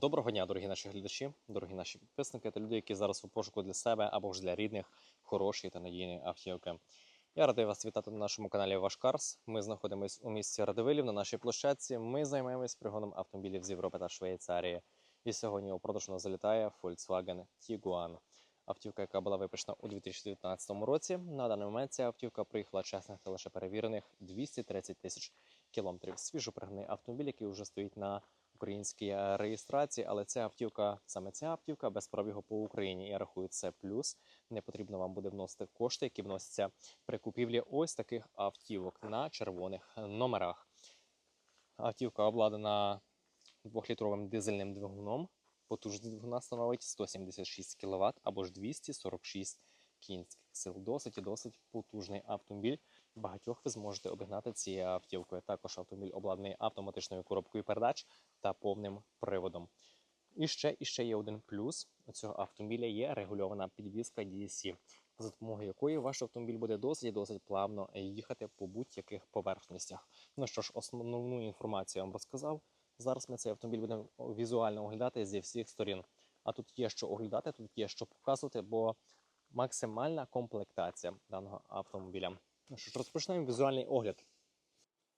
Доброго дня, дорогі наші глядачі, дорогі наші підписники та люди, які зараз у пошуку для себе або ж для рідних хорошої та надійної автівки. Я радий вас вітати на нашому каналі Ваш Карс. Ми знаходимося у місті Радивилів на нашій площадці. Ми займаємось пригоном автомобілів з Європи та Швейцарії. І сьогодні у продаж залітає Volkswagen Tiguan. Автівка, яка була випущена у 2019 році. На даний момент ця автівка приїхала чесних та лише перевірених 230 тисяч кілометрів. Свіжопригнаний автомобіль, який вже стоїть на українській е, реєстрації, але ця автівка, саме ця автівка без пробігу по Україні. Я рахую це плюс. Не потрібно вам буде вносити кошти, які вносяться при купівлі ось таких автівок на червоних номерах. Автівка обладнана двохлітровим дизельним двигуном. Потужність двигуна становить 176 кВт або ж 246 кінських сил. Досить і досить потужний автомобіль. Багатьох ви зможете обігнати цією автівкою. Також автомобіль обладнаний автоматичною коробкою передач та повним приводом. І ще, і ще є один плюс у цього автомобіля є регульована підвізка DSC, за допомогою якої ваш автомобіль буде досить досить плавно їхати по будь-яких поверхностях. Ну що ж, основну інформацію я вам розказав. Зараз ми цей автомобіль будемо візуально оглядати зі всіх сторін. А тут є що оглядати, тут є що показувати, бо максимальна комплектація даного автомобіля. Ну що ж, розпочнемо візуальний огляд.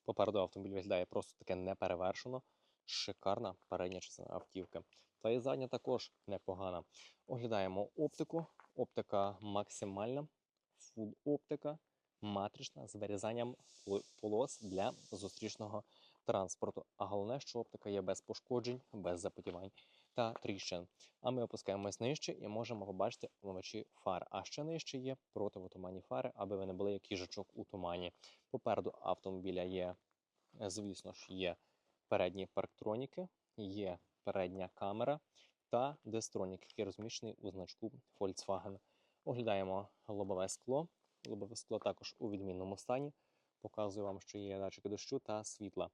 Попереду автомобіль виглядає просто таке неперевершено. Шикарна передня частина автівки. Та і задня також непогана. Оглядаємо оптику. Оптика максимальна, фул оптика, матрична з вирізанням полос для зустрічного транспорту. А головне, що оптика є без пошкоджень, без запотівань та тріщин. А ми опускаємось нижче і можемо побачити омивачі фар. А ще нижче є противотуманні фари, аби ви не були як їжачок у тумані. Попереду автомобіля є, е, звісно ж, є передні парктроніки, є передня камера та дестронік, який розміщений у значку Volkswagen. Оглядаємо лобове скло. Лобове скло також у відмінному стані. Показую вам, що є датчики дощу та світла.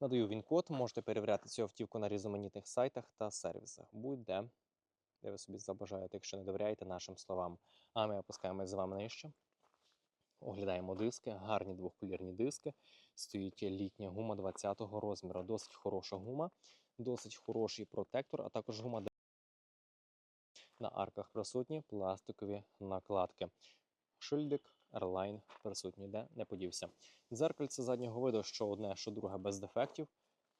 Надаю він-код, можете перевіряти цю автівку на різноманітних сайтах та сервісах. Будь-де, де ви собі забажаєте, якщо не довіряєте нашим словам. А ми опускаємось з вами нижче. Оглядаємо диски, гарні двохколірні диски. Стоїть літня гума 20-го розміру. Досить хороша гума, досить хороший протектор, а також гума на арках присутні пластикові накладки. Шильдик Airline присутній, де не подівся. Дзеркальце заднього виду, що одне, що друге без дефектів.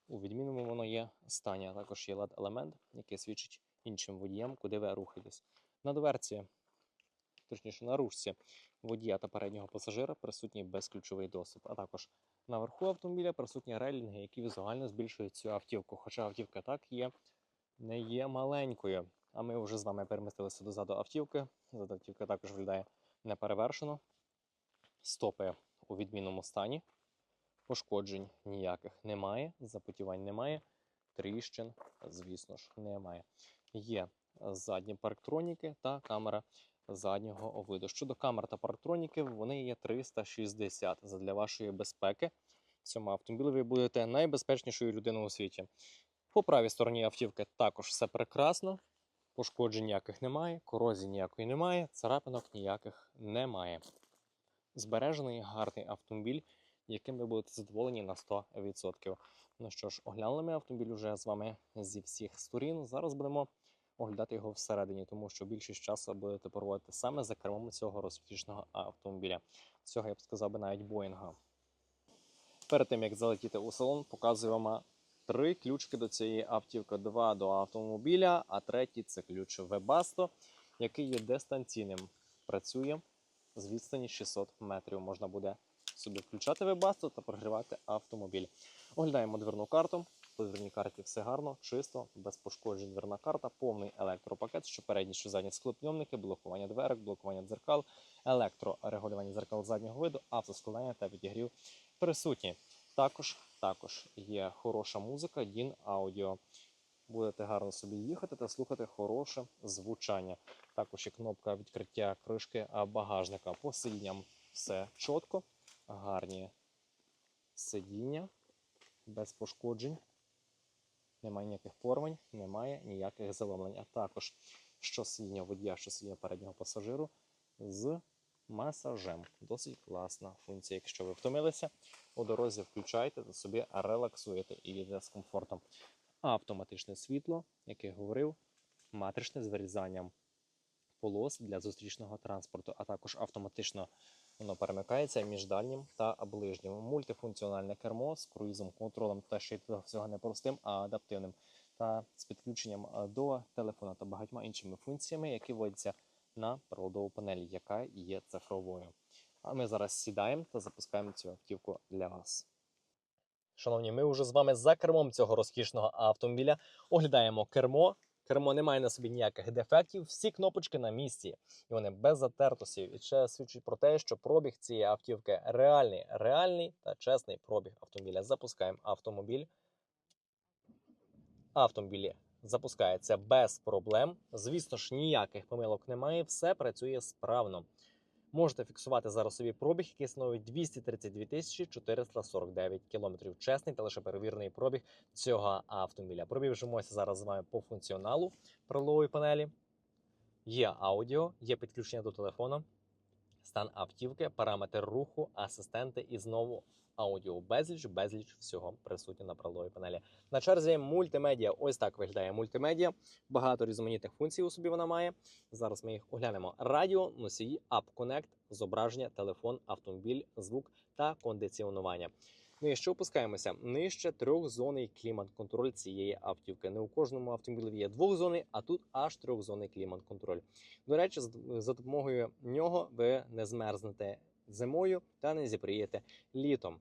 У відмінному воно є стані, також є LED-елемент, який свідчить іншим водіям, куди ви рухаєтесь. На дверці, точніше на ручці водія та переднього пасажира присутній безключовий доступ. А також наверху автомобіля присутні рейлінги, які візуально збільшують цю автівку. Хоча автівка так є, не є маленькою. А ми вже з вами перемістилися дозаду автівки. Зад автівка також виглядає неперевершено. Стопи у відмінному стані. Пошкоджень ніяких немає, запотівань немає, тріщин, звісно ж, немає. Є задні парктроніки та камера заднього виду. Щодо камер та парктроніки, вони є 360 для вашої безпеки. В цьому автомобілі ви будете найбезпечнішою людиною у світі. По правій стороні автівки також все прекрасно. Пошкоджень ніяких немає, корозії ніякої немає, царапинок ніяких немає. Збережений гарний автомобіль, яким ви будете задоволені на 100%. Ну що ж, оглянули ми автомобіль вже з вами зі всіх сторін. Зараз будемо оглядати його всередині, тому що більшість часу будете проводити саме за кермом цього розкішного автомобіля. Цього я б сказав би навіть Боїнга. Перед тим як залетіти у салон, показую вам три ключки до цієї автівки: два до автомобіля, а третій це ключ Webasto, який є дистанційним. Працює з відстані 600 метрів. Можна буде собі включати Webasto та прогрівати автомобіль. Оглядаємо дверну карту. По дверній карті все гарно, чисто, без пошкоджень дверна карта, повний електропакет, що передні, що задні склопйомники, блокування дверок, блокування дзеркал, електрорегулювання дзеркал заднього виду, автоскладання та підігрів присутні. Також, також є хороша музика, DIN Audio. Будете гарно собі їхати та слухати хороше звучання. Також є кнопка відкриття кришки багажника. По сидінням все чітко, гарні сидіння, без пошкоджень. Немає ніяких порвань, немає ніяких заломлень. А також що сидіння водія, що сидіння переднього пасажиру з масажем. Досить класна функція. Якщо ви втомилися, у дорозі включайте та собі релаксуєте і йде з комфортом. Автоматичне світло, як я говорив, матричне з вирізанням полос для зустрічного транспорту, а також автоматично воно перемикається між дальнім та ближнім. Мультифункціональне кермо з круїзом, контролем та ще й до всього не простим, а адаптивним, та з підключенням до телефона та багатьма іншими функціями, які вводяться на приладову панель, яка є цифровою. А ми зараз сідаємо та запускаємо цю автівку для вас. Шановні, ми вже з вами за кермом цього розкішного автомобіля оглядаємо кермо. Кермо не має на собі ніяких дефектів, всі кнопочки на місці, і вони без затертосів. І це свідчить про те, що пробіг цієї автівки реальний, реальний та чесний пробіг автомобіля. Запускаємо автомобіль. Автомобілі запускається без проблем. Звісно ж, ніяких помилок немає, все працює справно. Можете фіксувати зараз собі пробіг, який становить 232 тисячі 449 кілометрів. Чесний та лише перевірений пробіг цього автомобіля. Пробіжимося зараз з вами по функціоналу прилової панелі. Є аудіо, є підключення до телефону, стан автівки, параметр руху, асистенти і знову аудіо. Безліч, безліч всього присутнє на правовій панелі. На черзі мультимедіа. Ось так виглядає мультимедіа. Багато різноманітних функцій у собі вона має. Зараз ми їх оглянемо. Радіо, носії, ап-конект, зображення, телефон, автомобіль, звук та кондиціонування. Ну і що опускаємося? Нижче трьохзонний клімат-контроль цієї автівки. Не у кожному автомобілі є двохзонний, а тут аж трьохзонний клімат-контроль. До речі, за допомогою нього ви не змерзнете зимою та не зіпрієте літом.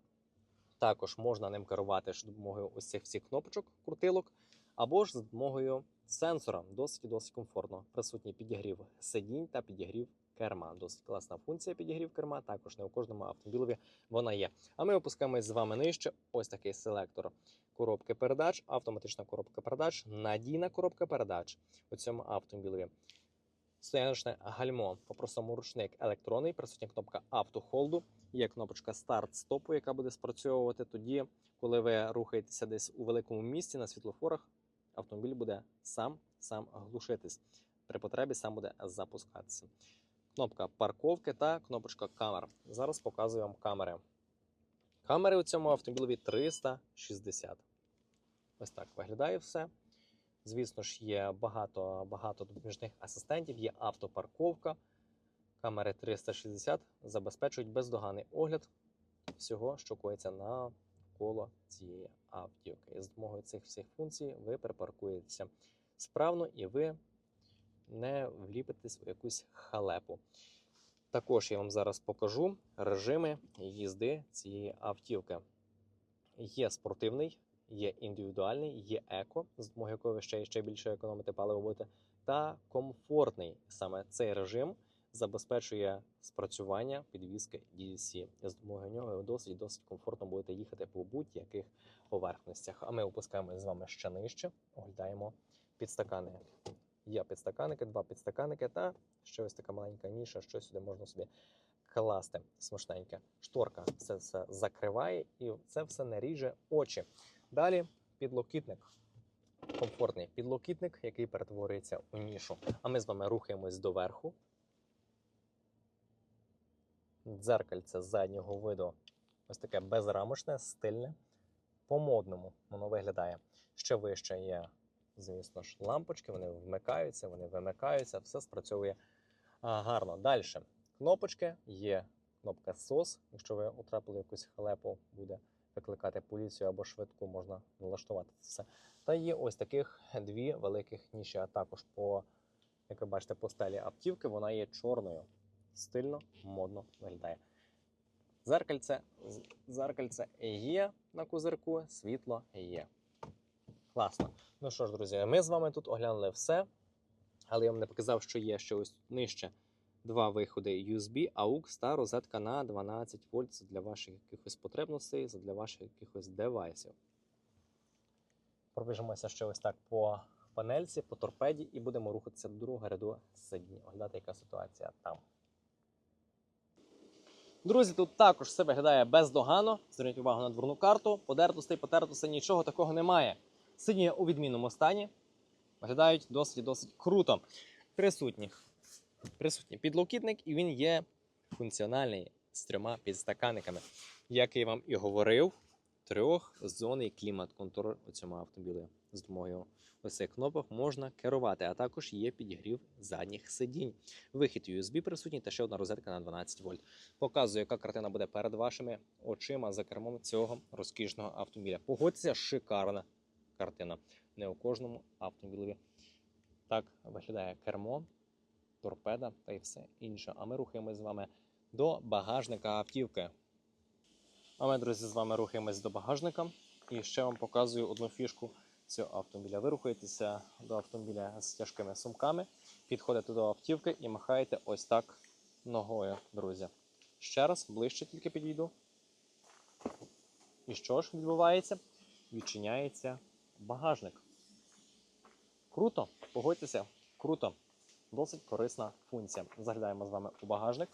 Також можна ним керувати за допомогою ось цих всіх кнопочок, крутилок, або ж за допомогою сенсора. Досить і досить комфортно. Присутній підігрів сидінь та підігрів керма. Досить класна функція підігрів керма. Також не у кожному автомобілеві вона є. А ми опускаємось з вами нижче. Ось такий селектор коробки передач, автоматична коробка передач, надійна коробка передач у цьому автомобілі. Стояночне гальмо, по-простому ручник електронний, присутня кнопка автохолду, є кнопочка старт-стопу, яка буде спрацьовувати тоді, коли ви рухаєтеся десь у великому місті на світлофорах, автомобіль буде сам сам глушитись. При потребі сам буде запускатися. Кнопка парковки та кнопочка камер. Зараз показую вам камери. Камери у цьому автомобілі 360. Ось так виглядає все. Звісно ж, є багато, багато допоміжних асистентів, є автопарковка. Камери 360 забезпечують бездоганний огляд всього, що коїться навколо цієї автівки. І з допомогою цих всіх функцій ви припаркуєтеся справно і ви не вліпитесь у якусь халепу. Також я вам зараз покажу режими їзди цієї автівки. Є спортивний, є індивідуальний, є еко, з допомогою якого ви ще, ще більше економити паливо будете, та комфортний. Саме цей режим забезпечує спрацювання підвіски DDC. З допомогою нього ви досить досить комфортно будете їхати по будь-яких поверхностях. А ми опускаємося з вами ще нижче, оглядаємо підстакани. Є підстаканники, два підстаканники та ще ось така маленька ніша, що сюди можна собі класти смачненьке. Шторка це все закриває і це все не ріже очі. Далі підлокітник. Комфортний підлокітник, який перетворюється у нішу. А ми з вами рухаємось доверху. Дзеркальце заднього виду ось таке безрамочне, стильне. По-модному воно виглядає. Ще вище є, звісно ж, лампочки, вони вмикаються, вони вимикаються, все спрацьовує гарно. Далі. Кнопочки є кнопка SOS. Якщо ви утрапили якусь халепу, буде викликати поліцію або швидку, можна налаштувати це все. Та є ось таких дві великих ніші. А також по, як ви бачите, по стелі автівки вона є чорною. Стильно, модно виглядає. Зеркальце, зеркальце є на козирку, світло є. Класно. Ну що ж, друзі, ми з вами тут оглянули все, але я вам не показав, що є ще ось нижче два виходи USB, AUX та розетка на 12 вольт для ваших якихось потребностей, для ваших якихось девайсів. Пробіжимося ще ось так по панельці, по торпеді, і будемо рухатися до другого ряду сидінь. Оглядати, яка ситуація там. Друзі, тут також все виглядає бездоганно. Зверніть увагу на дверну карту. Подертостей, потертостей, нічого такого немає. Сидіння у відмінному стані. Виглядають досить і досить круто. Присутні. Присутній підлокітник, і він є функціональний з трьома підстаканниками. Як я вам і говорив, трьохзонний клімат-контроль у цьому автомобілі. З допомогою ось цих кнопок можна керувати, а також є підігрів задніх сидінь. Вихід USB присутній та ще одна розетка на 12 вольт. Показую, яка картина буде перед вашими очима за кермом цього розкішного автомобіля. Погодьтеся, шикарна картина. Не у кожному автомобілі так виглядає кермо, торпеда та й все інше. А ми рухаємось з вами до багажника автівки. А ми, друзі, з вами рухаємось до багажника. І ще вам показую одну фішку цього автомобіля. Ви рухаєтеся до автомобіля з тяжкими сумками, підходите до автівки і махаєте ось так ногою, друзі. Ще раз, ближче тільки підійду. І що ж відбувається? Відчиняється багажник. Круто, погодьтеся, круто. Досить корисна функція. Заглядаємо з вами у багажник.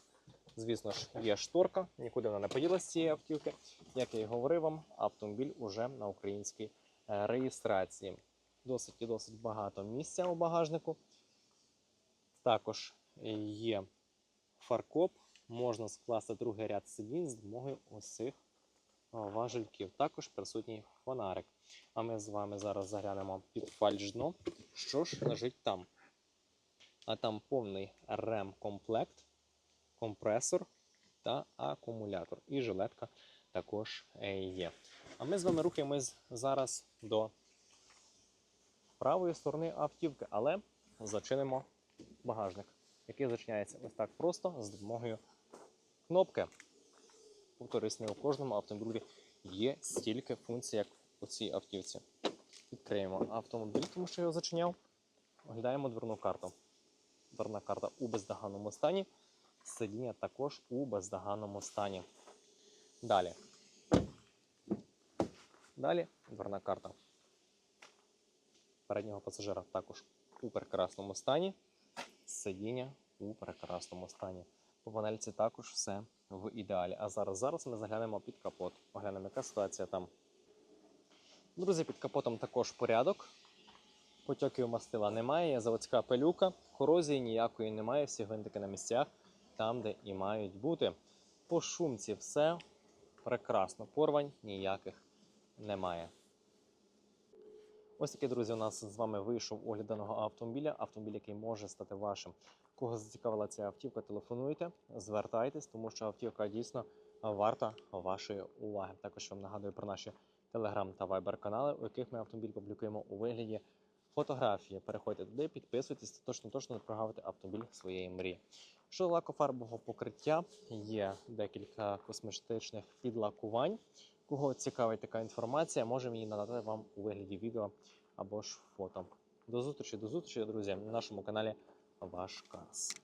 Звісно ж, є шторка, нікуди вона не поділася з цієї автівки. Як я і говорив вам, автомобіль уже на українській е, реєстрації. Досить і досить багато місця у багажнику. Також є фаркоп, можна скласти другий ряд сидінь з допомогою ось цих важельків. Також присутній фонарик. А ми з вами зараз заглянемо під фальш-дно, що ж лежить там. А там повний рем-комплект, компресор та акумулятор. І жилетка також е, є. А ми з вами рухаємось зараз до правої сторони автівки, але зачинимо багажник, який зачиняється ось так просто з допомогою кнопки. Повторюсь, не у кожному автомобілі є стільки функцій, як у цій автівці. Відкриємо автомобіль, тому що його зачиняв. Оглядаємо дверну карту. Дверна карта у бездоганному стані. Сидіння також у бездоганному стані. Далі. Далі дверна карта. Переднього пасажира також у прекрасному стані. Сидіння у прекрасному стані. По панельці також все в ідеалі. А зараз зараз ми заглянемо під капот. Поглянемо, яка ситуація там. Друзі, під капотом також порядок. Потьоків мастила немає, заводська пилюка, корозії ніякої немає, всі гвинтики на місцях, там, де і мають бути. По шумці все прекрасно. Порвань ніяких немає. Ось такий, друзі, у нас з вами вийшов огляд даного автомобіля. Автомобіль, який може стати вашим. Кого зацікавила ця автівка, телефонуйте, звертайтесь, тому що автівка дійсно варта вашої уваги. Також вам нагадую про наші телеграм та вайбер канали, у яких ми автомобіль публікуємо у вигляді фотографії. Переходьте туди, підписуйтесь, точно точно не прогавите автомобіль своєї мрії. Щодо лакофарбового покриття, є декілька косметичних підлакувань. Кого цікавить така інформація, можемо її надати вам у вигляді відео або ж фото. До зустрічі, до зустрічі, друзі, на нашому каналі Ваш Карс.